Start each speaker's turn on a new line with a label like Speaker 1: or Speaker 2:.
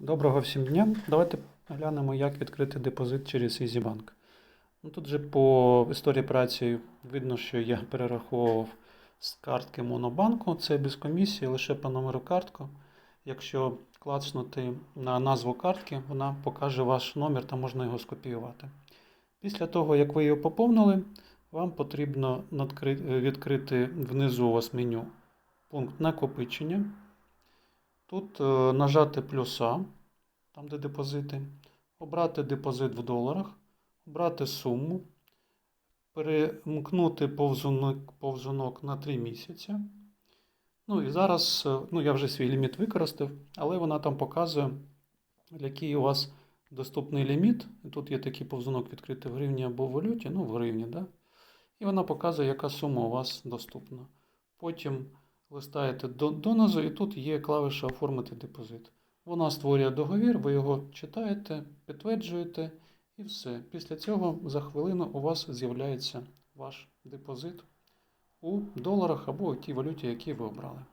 Speaker 1: Доброго всім дня. Давайте глянемо, як відкрити депозит через EasyBank. Ну, тут же по історії праці видно, що я перераховував з картки Монобанку. Це без комісії, лише по номеру картку. Якщо клацнути на назву картки, вона покаже ваш номер та можна його скопіювати. Після того, як ви його поповнили, вам потрібно відкрити внизу у вас меню пункт накопичення. Тут е, нажати плюса, там де депозити, обрати депозит в доларах, обрати суму, перемкнути повзунок, повзунок на 3 місяці. Ну і зараз, е, ну я вже свій ліміт використав, але вона там показує, який у вас доступний ліміт. Тут є такий повзунок відкритий в гривні або в валюті, ну в гривні, да? І вона показує, яка сума у вас доступна. Потім листаєте до, донизу, і тут є клавіша Оформити депозит. Вона створює договір, ви його читаєте, підтверджуєте і все. Після цього за хвилину у вас з'являється ваш депозит у доларах або у тій валюті, які ви обрали.